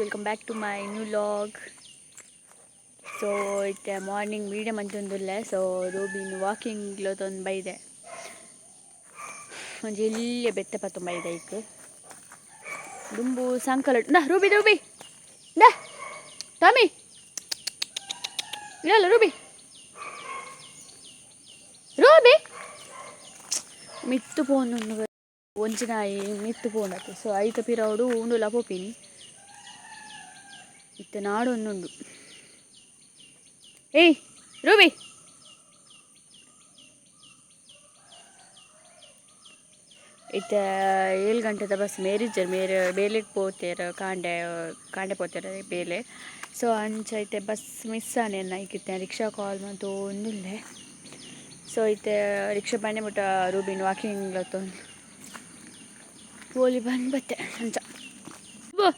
Welcome back to my new vlog so ಇತ್ತೆ morning medium ಮಂತೊಂದುಲ್ಲೆ so ರೂಬಿನ್ walking ಲೊತೊಂದು ಬೈದೆ ಒಂಜಿ ಇಲ್ಲಿಯ ಬೆತ್ತ ಪತ್ತು ಬೈದೆ ಇಕ್ ದುಂಬು ಸಾಯಂಕಾಲ ನಾ ರೂಬಿ ರೂಬಿ ನಾ ಟಾಮಿ ಇಲ್ಲ ರೂಬಿ ರೂಬಿ ಮಿತ್ತು ಪೋನ್ ಒಂಜಿನ ಮಿತ್ತು ಪೋನ್ ಸೊ ಐತ ಪಿರವುಡು ಉಂಡುಲ ಪೋಪಿನಿ ಇತ್ತ ನಾಡು ಏಯ್, ರೂಬಿ. ಇತ್ತ ಏಳು ಗಂಟೆದ ಬಸ್ ಮೇರಿಜರ್ ಮೇರ, ಬೇಲೆಗೆ ಪೋತೇರ, ಕಾಂಡೆ ಕಾಂಡೆ ಪೋತೇರ ಬೇಲೆ. ಸೊ ಅಂಚೈತೆ ಬಸ್ ಮಿಸ್ ಆನೆ ಐಕಿತ್ತೆ ರಿಕ್ಷಾ ಕಾಲ್ ಮತ್ತು ಒಂದುಲ್ಲೆ ಸೊ ಐತೆ ರಿಕ್ಷಾ ಬಂಡೆ ಬಿಟ್ಟ ರೂಬಿನ್ ವಾಕಿಂಗ್ ಲತ್ತೊಂದು ಪೋಲಿ ಬಂದು ಬತ್ತೆ ಅಂಚ. ಬೋ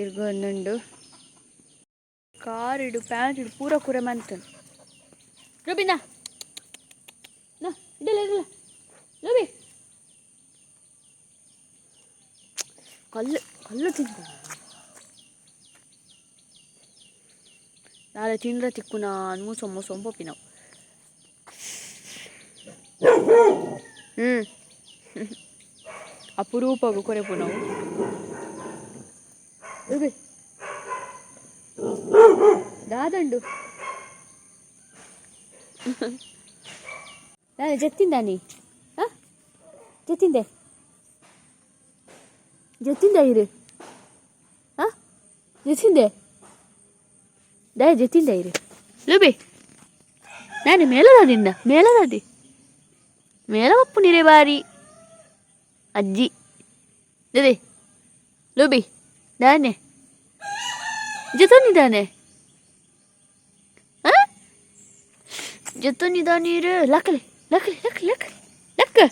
ತಿರ್ಗೊಂದುಂಡು ಕಾರ್ ಇಡು ಪ್ಯಾಂಟ್ ಇಡು ಪೂರ ಕೂರ ಮಂತು ರೂಬಿನಾ ನಾ ಇಡಲ್ಲ ಇಡಲ್ಲ ಲೋಬಿ ಕಲ್ಲು ಕಲ್ಲು ತಿಂತ ನಾಳೆ ತಿಂದ್ರೆ ತಿಕ್ಕು ನಾನು ಮೂಸೊ ಮೂಸೊ ಪೋಪಿ ನಾವು ಹ್ಞೂ ಅಪರೂಪಗೂ ಕೊರೆಪು ನಾವು ನಾನು ಜತ್ತಿಂದ ನೀ. ಹಾಂ? ಜತ್ತಿಂದೆ. ಜತ್ತಿಂದ ಇರು. ಹಾಂ? ಜತ್ತಿಂದೆ. ದಯ ಜತ್ತಿಂದ ಇರು. ಲುಬಿ. ನಾನು ಮೇಲದಾದಿಂದ, ಮೇಲದಾದಿ. ಮೇಲವಪ್ಪು ನಿರೆ ಬಾರಿ ಅಜ್ಜಿ. ದದೆ ಲುಬಿ. ದಾನೆ 제토니다네 아 제토니다니를 라클레 라클레 라클레 라클레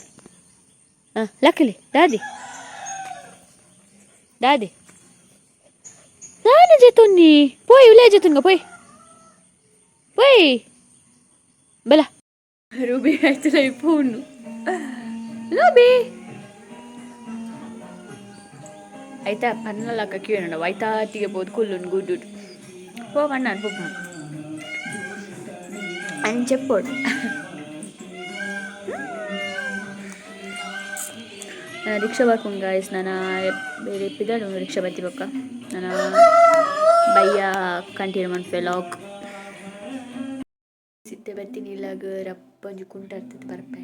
아 라클레 다디 다디 나는 제토니 보이 울레 제토니가 보이 보이 벨라 루비 아이트라이 폰누 루비 ಫೋನು ಲೋಬಿ ಆಯ್ತಾ ಪನ್ನಲಕ್ಕ ಕೀಳೋಣ ವೈತಾತಿಗೆ ಬೋದು ಕುಲ್ಲುನ್ ಗುಡ್ಡುಡು ಪೋ ಮಣ್ಣ ಪೋ అని చెప్పాడు ರಿಕ್ಷಾ ಬರ್ಕೊಂಡು ಗಾಯ್ಸ್ ನಾನು ಬೇರೆ ಎಪ್ಪಿದಾಡು ರಿಕ್ಷಾ ಬತ್ತಿ ಬೊಕ್ಕ ನಾನು ಬಯ್ಯ ಕಂಟಿನ್ಯೂ ಮಾಡ್ತೆ ಲಾಕ್ ಸಿತ್ತೆ ಬತ್ತೀನಿ ಇಲ್ಲಾಗ ರಪ್ಪಂಜು ಕುಂಟ ಇರ್ತದೆ ಬರ್ಪೆ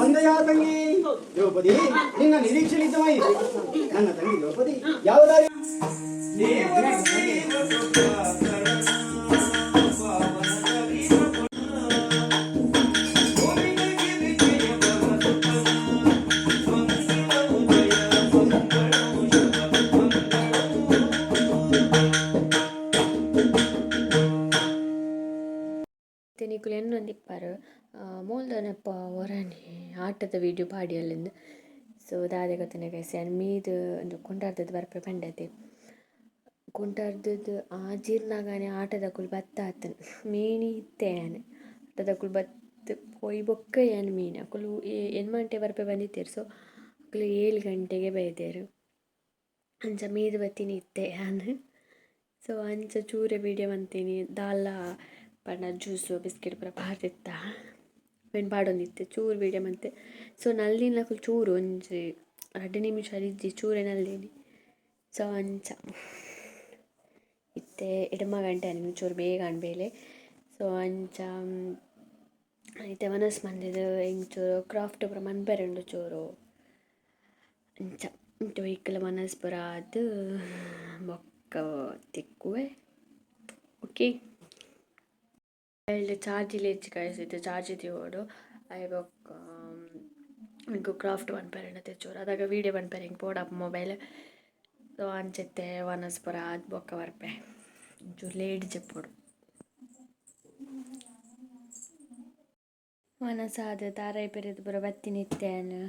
ಅಂದೆಯ ತಂಗಿ ದ್ರೌಪದಿ ನಿನ್ನ ನನ್ನ ತಂಗಿ ದ್ರೌಪದಿ ಯಾವ ತೆನಿಕುಲು ಎನ್ನೊಂದಿಪ್ಪಾರು ಮೂಲ್ದನಪ್ಪ ಹೊರನಿ ಆಟದ ವಿಡಿಯೋ ಪಾಡಿಯಲ್ಲಿಂದು ಸೊ ದಾದೆ ಗೊತ್ತಿನ ಕೈಸಿ ಅನ್ ಮೀದು ಒಂದು ಕುಂಟಾರ್ದದ್ದು ಬರ್ಪೆ ಪಂಡತೆ. ಕುಂಟಾರ್ದದ್ದು ಆ ಜೀರ್ಣಾಗಾನೆ ಆಟದ ಕುಲ್ ಬತ್ತ ಆತನ್ ಮೀನಿ ಇತ್ತೆ ಆಟದ ಕುಲ್ ಬತ್ತ ಪೊಯ್ ಬೊಕ್ಕ ಏನು ಮೀನು ಅಕುಲು ಎನ್ ಮಂಟೆ ಬರ್ಪೆ ಬಂದಿತ್ತೇರು? ಸೊ ಅಕುಲು ಏಳು ಗಂಟೆಗೆ ಬೈದೇರು. ಅಂಚ ಮೀದು ಬತ್ತೀನಿ ಇತ್ತೆ ಆನೆ ಸೊ ಅಂಚ ಚೂರೆ ವಿಡಿಯೋ ಬಂತೀನಿ ದಾಲ ಪಂಡ ಜ್ಯೂಸು, ಬಿಸ್ಕೆಟ್ ಪೂರ ಪಾರ್ದಿತ್ತ. ಪೆಣ್ ಪಾಡೊಂದಿತ್ತೆ ಚೂರು ವೀಡಿಯೋ ಮಂತೆ ಸೊ ನಲ್ಲಿನ ಫುಲ್ ಚೂರು, ಒಂಜಿ ರಡ್ಡ್ ನಿಮಿಷ ಇಜ್ಜಿ ಚೂರೆ ನಲ್ಲಿನಿ. ಸೊ ಅಂಚ. ಇತ್ತೆ ಎಡಮ ಗಂಟೆ ನಿಮ್ಗೆ ಚೂರು ಬೇಗ ಅನ್ಬೇಲೆ. ಸೊ ಅಂಚ ಇತ್ತೆ ಮನಸ್ಸು ಮಂದಿದು, ಹಿಂಗೆ ಚೂರು ಕ್ರಾಫ್ಟ್ ಪೂರ ಮನ್ಪೆರೆಂಡು ಚೂರು. ಅಂಚ ಇಂಟು ಇಕ್ಕಲ ಮನಸ್ಸು ಪೂರ ಅದು ಬೊಕ್ಕ ತಿಕ್ಕುವೆ. ಓಕೆ ಲಿಟಾ ಲೇಚಿ ಕಳಿಸಿದ್ದೆ ಚಾರ್ಜ್ ಇದೆಯೋಡು ಐ ಬಕ್ ನಿಂಗು ಕ್ರಾಫ್ಟ್ ಒನ್ ಪೇರ್ ಎಣ್ಣೆ ಅದಾಗ ವಿಡಿಯೋ ಒನ್ ಪೇರ್ ಹಿಂಗೆ ಮೊಬೈಲ್ ಸೊ ಅನ್ಸುತ್ತೆ ಒನಸ್ಪುರ ಅದ್ ಬೊಕ್ಕ ಬರ್ಪೆ ಒಂಚೂರು ಲೇಟ್ ಜಪ್ಪೋಡು ಒನಸಾದ ತಾರಾಯಿ ಪೇರಿದ ಬರೋ ಬತ್ತಿ ನಿತ್ತೇನು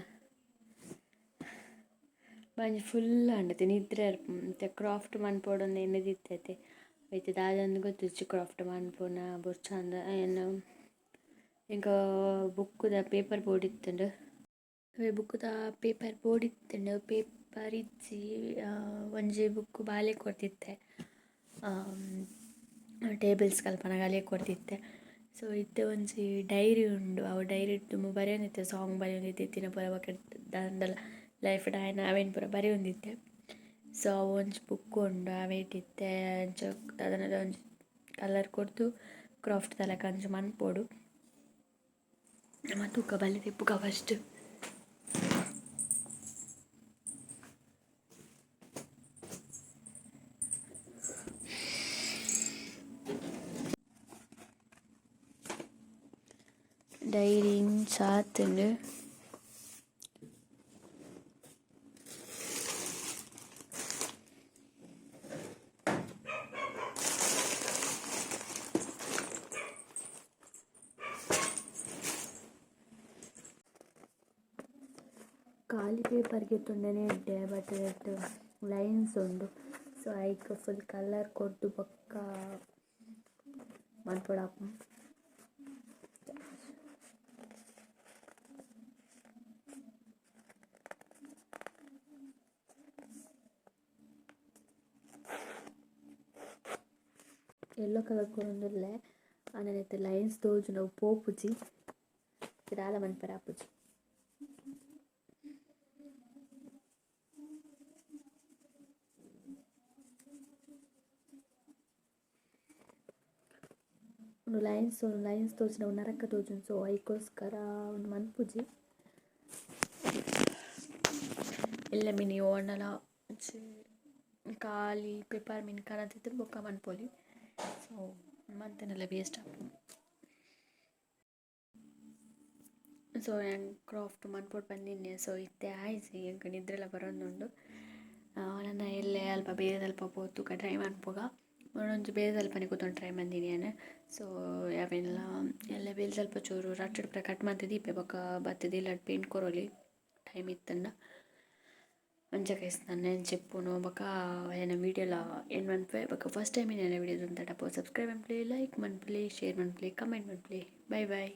ಬಂದು ಫುಲ್ ಅಂಡತಿ. ನಿದ್ರೆ ಮತ್ತೆ ಕ್ರಾಫ್ಟ್ ಮನ್ ಪೋಡನ್ನ ಎಣ್ಣೆ ದಿತ್ತೈತೆ అయితే ಕ್ರಾಫ್ಟ್ క్రాఫ్ట్ అనుకున్న ಚಂದ చంద and book the paper board ಇತ್ತುಂಡು book the paper board ಇತ್ತುಂಡು ಪೇಪರ್ ಇಜ್ಜಿ ಒಂಜಿ ಬುಕ್ ಬಾಲೆ ಕೊಡ್ತಿತ್ತೆ ಟೇಬಲ್ಸ್ ಕಲ್ಪನ ಗಾಲೆ ಕೊಡ್ತಿತ್ತೆ ಸೊ ಇತ್ತೆ ಒಂಜಿ ಡೈರಿ ಉಂಡು ಅವು ಡೈರಿ ತುಂಬ ಬರೆಯೊಂದಿತ್ತೆ ಸಾಂಗ್ ಬರೆಯೊಂದಿತ್ತೆ ತಿನ್ನ ಪುರ ಬಕೆಟ್ ದಾಂಡಲ ಲೈಫ್ ಡಾಯ್ನ ಅವೇನು ಪುರ ಬರೆಯೊಂದಿತ್ತೆ ಸೊ ಅವು ಒಂಜಿ ಬುಕ್ ಉಂಡು ಅವೇ ಇಟ್ಟಿತ್ತೆ ಅಂಚ ಅದನ್ನೆಲ್ಲ ಒಂಜಿ ಕಲರ್ ಕೊಡ್ದು ಕ್ರಾಫ್ಟ್ ತಲಕ ಅಂಚು ಮನ್ಪೋಡು ನಮ್ಮ ತೂಕ ಬಲ್ಲೆ ತಿಪ್ಪುಗ ಫಸ್ಟ್ ಡೈರಿ ಸಾತುಂಡು ಖಾಲಿ ಪೇಪರ್ಗೆ ತುಂಡನೇ ಇಟ್ಟೆ ಬಟ್ ಲೈನ್ಸ್ ಉಂಡು ಸೊ ಐಕ್ ಫುಲ್ ಕಲರ್ ಕೊಟ್ಟು ಪಕ್ಕ ಮಾಡ್ಕೊಡಪ್ಪ ಎಲ್ಲೋ ಕಲರ್ ಕೊರೊಂದುಲ್ಲೆ ಆನನೆ ಲೈನ್ಸ್ ತೋಜುಂಡು ಅವು ಪೋಪುಜಿ ದಾಲ ಮನ್ಪೆರ ಆಪುಜಿ ಒಂದು ಲೈನ್ಸ್ ಒಂದು ನರಕ ತೋಜುನ್ ಸೊ, ಐಕೋಸ್ಕರ ಒಂದು ಮನ್ಪುಜಿ. ಎಲ್ಲ ಮಿನಿ ಓಣಲ ಖಾಲಿ ಪೇಪರ್ ಮಿನ್ ಕಾಣತಿದ್ದು ಬೊಕ್ಕ ಮನ್ಪೊಲಿ ಸೊ ಮಂತನೆಲ್ಲ ವೇಸ್ಟ್ ಆಗ್ತದೆ ಸೊ ನಂಗೆ ಕ್ರಾಫ್ಟ್ ಮನ್ಪೊಟ್ಟು ಬಂದಿನಿ ಸೊ, ಇತ್ತೆ ಆಯ್ಸಿ ಎಂಕ ನಿದ್ರೆಲ್ಲ ಬರೋದುಂಡು ನನ್ನ ಎಲ್ಲೇ ಅಲ್ಪ ಬೇರೆ ಅಲ್ಪ ಪೋತುಕ ಟ್ರೈ ಮನ್ಪುಗ ಒಂದೊಂದು ಬೇಳೆದಲ್ಲಿ ಪನಿ ಕೂತ್ಕೊಂಡು ಟ್ರೈ ನಾನು ಸೊ ಯಾವೆಲ್ಲ, ಎಲ್ಲ ಬೇಲ್ ಸ್ವಲ್ಪ ಚೂರು ರಟ್ ಪ್ರ ಕಟ್ ಮಾಡ್ತಿದ್ದಿ ಬೇಬಕ್ಕ ಇಲ್ಲ ಪೇಂಟ್ ಕೊರೋಲಿ ಟೈಮ್ ಇತ್ತನ್ನ. ಮಂಜ ಕೈಸ್ ನಾನು ಚೆಪ್ಪು ಬಕ್ಕ ಏನ ವೀಡಿಯೋಲ ಏನು ಮನ್ಪೆ ಬಕ್ಕ ಫಸ್ಟ್ ಟೈಮ್ ಏನೇನು ವೀಡಿಯೋದಂತ ಟಪ್ಪ ಸಬ್ಸ್ಕ್ರೈಬ್ ಮಾಡ್ಲಿ ಲೈಕ್ ಮಾಡ್ಲಿ ಶೇರ್ ಮಾಡ್ಲಿ ಕಮೆಂಟ್ ಮಾಡ್ಲಿ. Bye bye